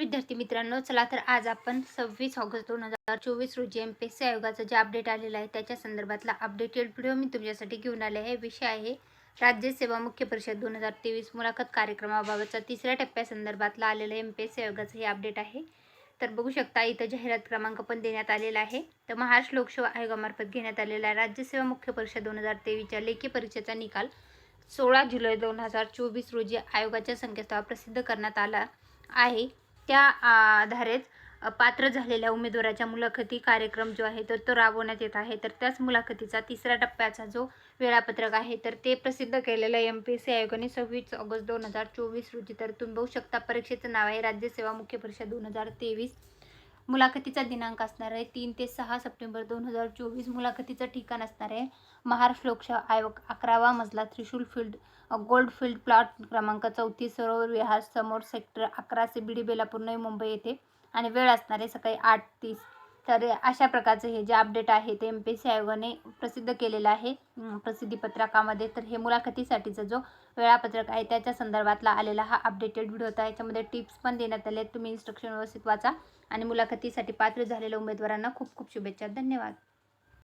विद्यार्थी मित्रांनो चला तर आज आपण सव्वीस ऑगस्ट दोन हजार चोवीस रोजी एम पी एस सी आयोगाचं जे अपडेट आलेलं आहे त्याच्या संदर्भातला अपडेटेड व्हिडिओ मी तुमच्यासाठी घेऊन आले आहे. विषय आहे राज्यसेवा मुख्य परिषद दोन हजार तेवीस मुलाखत कार्यक्रमाबाबतचा तिसऱ्या टप्प्यासंदर्भातला आलेलं एम पी एस सी आयोगाचं हे अपडेट आहे. तर बघू शकता इथं जाहिरात क्रमांक पण देण्यात आलेला आहे. तर महाराष्ट्र लोकसेवा आयोगामार्फत घेण्यात आलेला आहे. राज्यसेवा मुख्य परिषद दोन हजार तेवीसच्या लेखी परीक्षेचा निकाल सोळा जुलै दोन हजार चोवीस रोजी आयोगाच्या संकेतस्थळावर प्रसिद्ध करण्यात आला आहे. त्या आधारेच पात्र झालेल्या उमेदवाराच्या मुलाखती कार्यक्रम जो आहे तर तो राबवण्यात येत आहे. तर त्याच मुलाखतीचा तिसऱ्या टप्प्याचा जो वेळापत्रक आहे तर ते प्रसिद्ध केलेलं एम पी एस सी आयोगाने सव्वीस ऑगस्ट दोन हजार चोवीस रोजी तर तुम्ही बघू शकता परीक्षेचं नाव आहे राज्यसेवा मुख्य परीक्षा दोन हजार तेवीस. मुलाखतीचा दिनांक असणार आहे तीन ते सहा सप्टेंबर दोन हजार चोवीस. मुलाखतीचं ठिकाण असणार आहे महाराष्ट्र लोकसेवा आयोग अकरावा मजला त्रिशूल फील्ड. गोल्डफिल्ड प्लॉट क्रमांक चौतीस सरोवर विहार समोर सेक्टर अकरा से बी डी बेलापूर नवी मुंबई येथे. आणि वेळ असणारे सकाळी आठ तीस. तर अशा प्रकारचं हे जे अपडेट आहे ते एम पी एस सी आयोगाने प्रसिद्ध केलेलं आहे. प्रसिद्धीपत्रकामध्ये तर हे मुलाखतीसाठीचा जो वेळापत्रक आहे त्याच्या संदर्भातला आलेला हा अपडेटेड व्हिडिओ होता. याच्यामध्ये टिप्स पण देण्यात आले आहेत. तुम्ही इन्स्ट्रक्शन व्यवस्थित वाचा. आणि मुलाखतीसाठी पात्र झालेल्या उमेदवारांना खूप खूप शुभेच्छा. धन्यवाद.